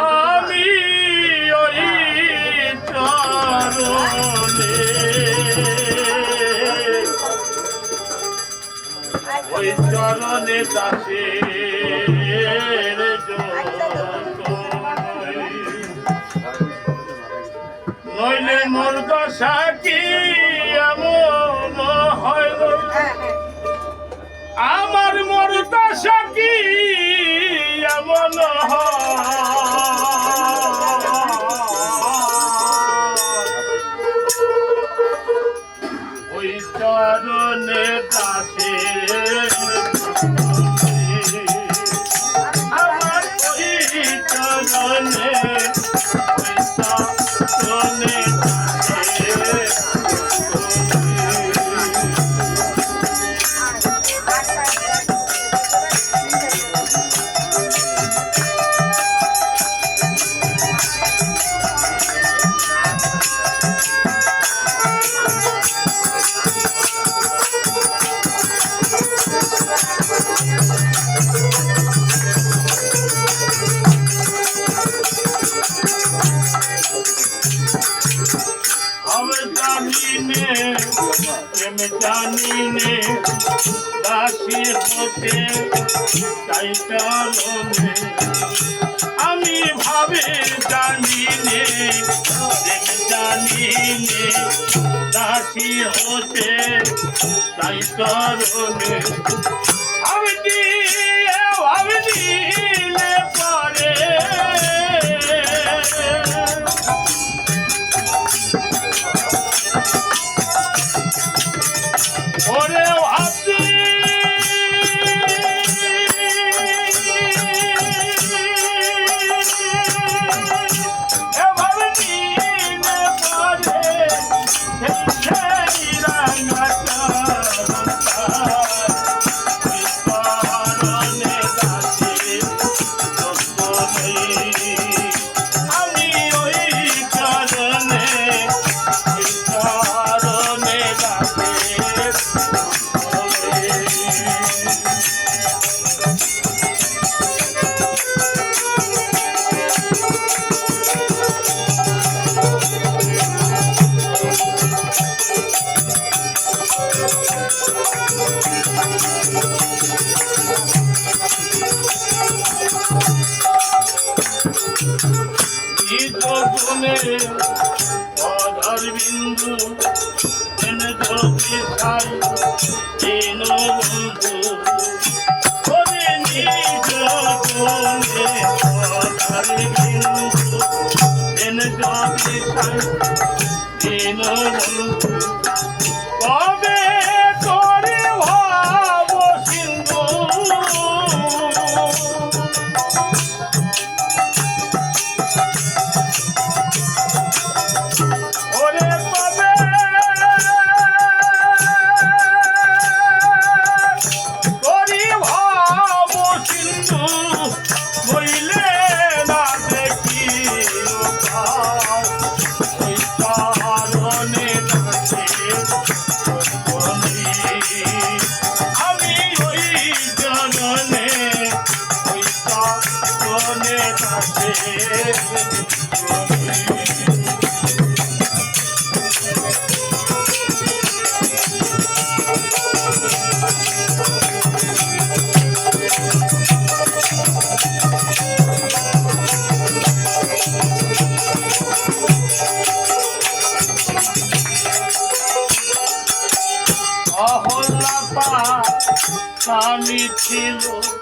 আমি ওই চরণে ওই চরণে দাসের নইলে মোর দশা কি? আমার মরতা সাকি এমন হয়? ওই চরণে জানি নে, আমি জানি নে, দাসী হতে চাই চরণে আমি ভাবে জানি নে আমি জানি নে দাসী হতে চাই চরণে আমি দিয়ে গুণে অধর বিন্দু এনে যোগী সাই দিন বন্ধু ওরে নিজ গুণে অধর বিন্দু এনে যোগী সাই দিন বন্ধু স্বামী ছিল